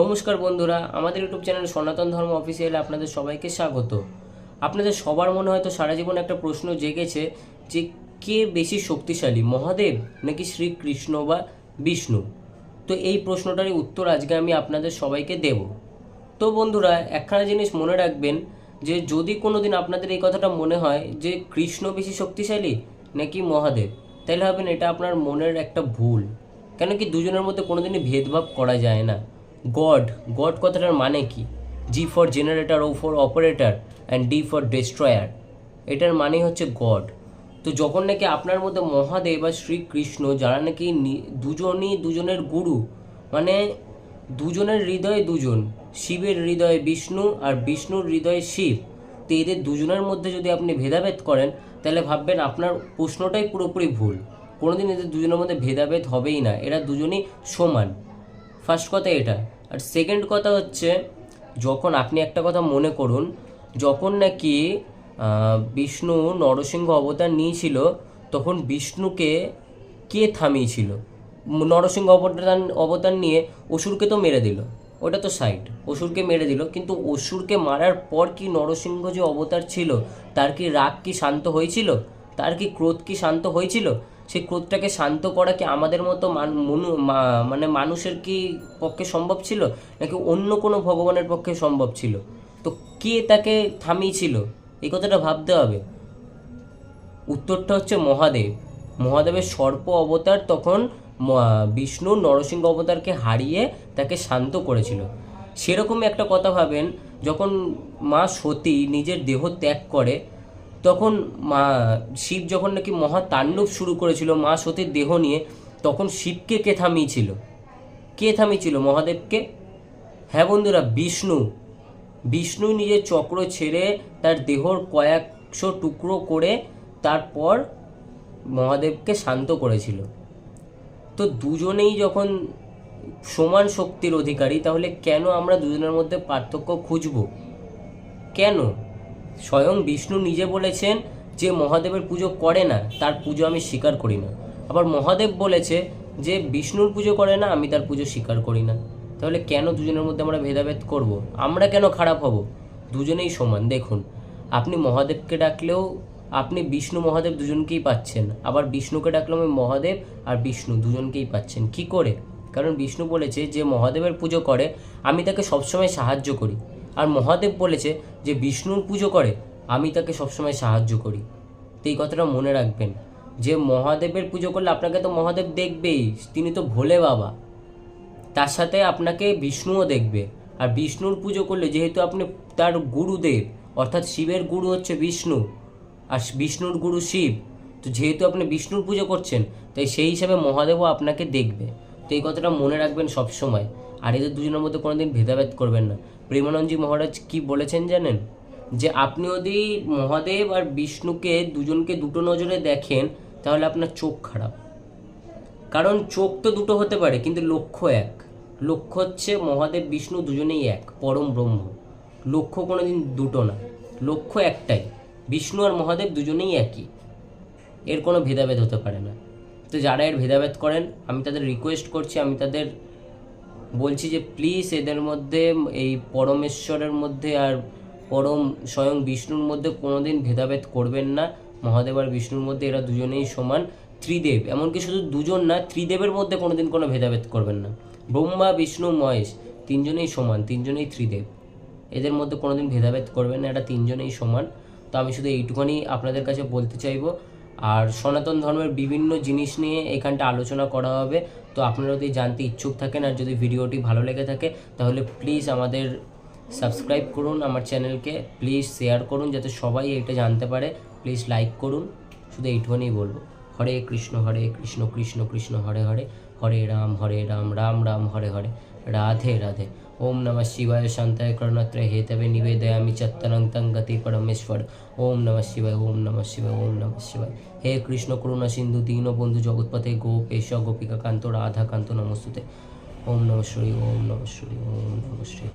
নমস্কার বন্ধুরা, আমাদের ইউটিউব চ্যানেল সনাতন ধর্ম অফিসিয়ালে আপনাদের সবাইকে স্বাগত। আপনাদের সবার মনে হয়তো সারা জীবন একটা প্রশ্ন জেগেছে যে, কে বেশি শক্তিশালী, মহাদেব নাকি শ্রীকৃষ্ণ বা বিষ্ণু? তো এই প্রশ্নটারই উত্তর আজকে আমি আপনাদের সবাইকে দেব। তো বন্ধুরা, একখানা জিনিস মনে রাখবেন যে, যদি কোনো দিন আপনাদের এই কথাটা মনে হয় যে, কৃষ্ণ বেশি শক্তিশালী নাকি মহাদেব তাহলে ভাবেন এটা আপনার মনের একটা ভুল। কেন কি দুজনের মধ্যে কোনোদিনই ভেদভাব করা যায় না। গড গড কথাটার মানে কি? G for generator O for operator and D for destroyer এটার মানে হচ্ছে গড তো যখন নাকি আপনার মধ্যে মহাদেব আর শ্রীকৃষ্ণ, যারা নাকি দুজনই দুজনের গুরু মানে দুজনের হৃদয়ে দুজন, শিবের হৃদয়ে বিষ্ণু আর বিষ্ণুর হৃদয়ে শিব, তো এদের দুজনের মধ্যে যদি আপনি ভেদাভেদ করেন, তাহলে ভাববেন আপনার প্রশ্নটাই পুরোপুরি ভুল। কোনোদিন এদের দুজনের মধ্যে ভেদাভেদ হবেই না। এরা দুজনই সমান। ফার্স্ট কথা এটা। আর সেকেন্ড কথা হচ্ছে, যখন আপনি একটা কথা মনে করুন, যখন নাকি বিষ্ণু নরসিংহ অবতার নিয়েছিল, তখন বিষ্ণুকে কে থামিয়েছিল? নরসিংহ অবতার অবতার নিয়ে অসুরকে তো মেরে দিল। ওটা তো সাইড অসুরকে মেরে দিল। কিন্তু অসুরকে মারার পর কি নরসিংহ যে অবতার ছিল, তার কি রাগ কি শান্ত হয়েছিল? তার কি ক্রোধ কি শান্ত হয়েছিল? সেই ক্রোধটাকে শান্ত করা কি আমাদের মতো মান- মনু- মানে মানুষের কি পক্ষে সম্ভব ছিল? নাকি অন্য কোনো ভগবানের পক্ষে সম্ভব ছিল? তো কে তাকে থামিয়েছিল? এই কথাটা ভাবতে হবে। উত্তরটা হচ্ছে মহাদেব। মহাদেবের সর্প অবতার তখন বিষ্ণু নরসিংহ অবতারকে হারিয়ে তাকে শান্ত করেছিল। সেরকমই একটা কথা ভাবেন, যখন মা সতী নিজের দেহ ত্যাগ করে তখন মা, শিব যখন নাকি মহা তাণ্ডব শুরু করেছিল মা সতীর দেহ নিয়ে, তখন শিবকে কে থামিয়েছিল? কে থামিয়েছিল মহাদেবকে? হ্যাঁ বন্ধুরা, বিষ্ণু। বিষ্ণু নিজের চক্র ছেড়ে তার দেহর কয়েকশো টুকরো করে তারপর মহাদেবকে শান্ত করেছিল। তো দুজনেই যখন সমান শক্তির অধিকারী, তাহলে কেন আমরা দুজনের মধ্যে পার্থক্য খুঁজব? কেন? স্বয়ং বিষ্ণু নিজে বলেছেন যে মহাদেবের পুজো করে না, তার পুজো আমি স্বীকার করি না। আবার মহাদেব বলেছে যে বিষ্ণুর পুজো করে না, আমি তার পুজো স্বীকার করি না। তাহলে কেন দুজনের মধ্যে আমরা ভেদাভেদ করব? আমরা কেন খারাপ হব? দুজনেই সমান। দেখুন, আপনি মহাদেবকে ডাকলেও আপনি বিষ্ণু মহাদেব দুজনকেই পাচ্ছেন। আবার বিষ্ণুকে ডাকলেও আমি মহাদেব আর বিষ্ণু দুজনকেই পাচ্ছেন। কি করে? কারণ বিষ্ণু বলেছে যে মহাদেবের পুজো করে, আমি তাকে সবসময় সাহায্য করি। আর মহাদেব বলেছে যে বিষ্ণুর পুজো করে, আমি তাকে সবসময় সাহায্য করি। তো এই কথাটা মনে রাখবেন। যে মহাদেবের পুজো করলে আপনাকে তো মহাদেব দেখবেই, তিনি তো ভোলে বাবা। তার সাথে আপনাকে বিষ্ণুও দেখবে। আর বিষ্ণুর পুজো করলে যেহেতু আপনি তার গুরুদেব, অর্থাৎ শিবের গুরু হচ্ছে বিষ্ণু, আর বিষ্ণুর গুরু শিব, তো যেহেতু আপনি বিষ্ণুর পুজো করছেন, তাই সেই হিসাবে মহাদেবও আপনাকে দেখবে। তো এই কথাটা মনে রাখবেন সব সময় আর এদের দুজনের মধ্যে কোনোদিন ভেদাভেদ করবেন না। প্রেমানন্দজি মহারাজ কি বলেছেন জানেন? যে আপনি যদি মহাদেব আর বিষ্ণুকে দুজনকে দুটো নজরে দেখেন, তাহলে আপনার চোখ খারাপ। কারণ চোখ তো দুটো হতে পারে, কিন্তু লক্ষ্য এক। লক্ষ্য হচ্ছে মহাদেব, বিষ্ণু দুজনেই এক, পরম ব্রহ্ম। লক্ষ্য কোনোদিন দুটো না। লক্ষ্য একটাই, বিষ্ণু আর মহাদেব দুজনেই একই। এর কোনো ভেদাভেদ হতে পারে না। তো যারা এর ভেদাভেদ করেন, আমি তাদের রিকোয়েস্ট করছি, আমি তাদের বলছি যে প্লিজ এদের মধ্যে এই পরমেশ্বরের মধ্যে আর পরম স্বয়ং বিষ্ণুর মধ্যে কোনোদিন ভেদাভেদ করবেন না। মহাদেব আর বিষ্ণুর মধ্যে এরা দুজনেই সমান। ত্রিদেব, এমনকি শুধু দুজন না, ত্রিদেবের মধ্যে কোনোদিন কোনো ভেদাভেদ করবেন না। ব্রহ্মা, বিষ্ণু, মহেশ, তিনজনেই সমান, তিনজনেই ত্রিদেব। এদের মধ্যে কোনোদিন ভেদাভেদ করবেন না, এরা তিনজনেই সমান। তো আমি শুধু এইটুখানি আপনাদের কাছে বলতে চাইব। আর সনাতন ধর্মের বিভিন্ন জিনিস নিয়ে এখানটা আলোচনা করা হবে। তো আপনারা যদি জানতে ইচ্ছুক থাকেন আর যদি ভিডিওটি ভালো লেগে থাকে, তাহলে প্লিজ আমাদের সাবস্ক্রাইব করুন আমার চ্যানেলকে প্লিজ শেয়ার করুন যাতে সবাই এটা জানতে পারে। প্লিজ লাইক করুন। শুধু এইটুখানি বলব। হরে কৃষ্ণ হরে কৃষ্ণ কৃষ্ণ কৃষ্ণ, হরে হরে। হরে রাম হরে রাম রাম রাম, হরে হরে, রাধে রাধে। ওম নমঃ শিবায় শান্তায় কর্ণত্রে হেতবে নিবেদয়ামি চত্তরং তং গতি পরমেশ্বর। ওম নমঃ শিবায়, ওম নমঃ শিবায়, ওম নমঃ শিবায়। হে কৃষ্ণ করুণা সিন্ধু, দীন বন্ধু জগৎপথে গোপেশ গোপিকা কান্ত রাধা কান্ত নমস্তুতে। ওম নমঃ শ্রী, ওম নমঃ শ্রী, ওম নমঃ শ্রী।